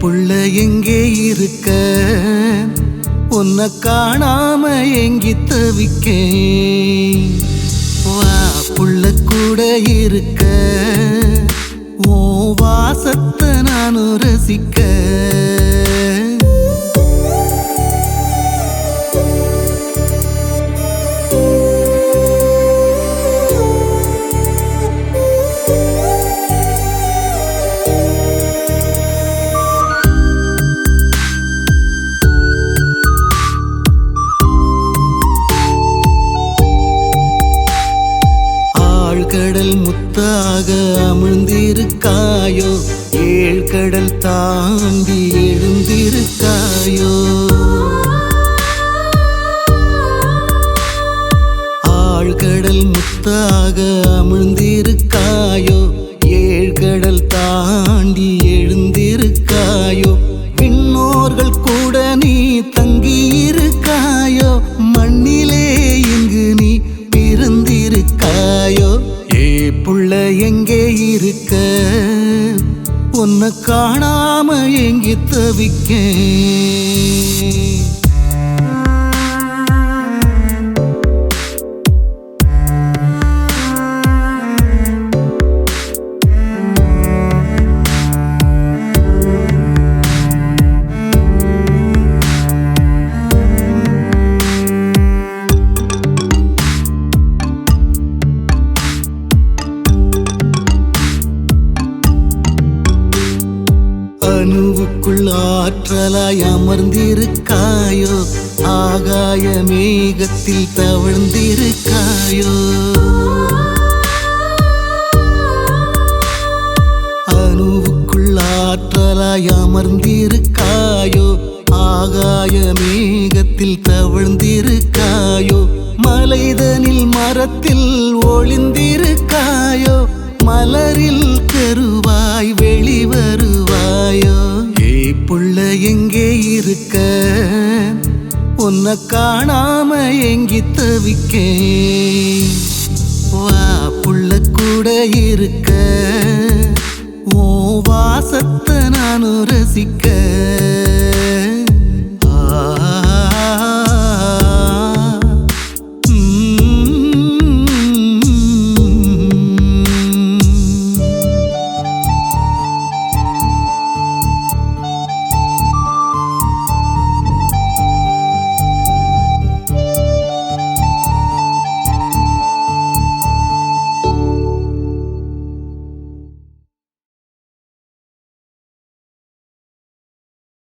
புள்ள எங்கே இருக்க? உன்னை காணாம எங்கி தவிக்க வா புள்ள கூட இருக்க. ஓ வாசத்தை நானும் ரசிக்க. கடல் முத்தாக அமிழ்ந்திருக்காயோ? ஏழ்கடல் தாண்டி எழுந்திருக்காயோ? ஆழ்கடல் முத்தாக அமிழ்ந்திருக்காயோ? உன்னை காணாம எங்கி தவிக்கேன். அணுவுக்குள் ஆற்றலாய் அமர்ந்திருக்காயோ? ஆகாய மேகத்தில் தவழ்ந்திருக்காயோ? அணுவுக்குள் ஆற்றலாய் அமர்ந்திருக்காயோ? ஆகாய மேகத்தில் தவழ்ந்திருக்காயோ? மலைதனில் மரத்தில் ஒளிந்திருக்காயோ? மலரில் உன்னை காணாம எங்கி தவிக்க வா புள்ள கூட இருக்க. ஓ வாசத்தை நானும் ரசிக்க.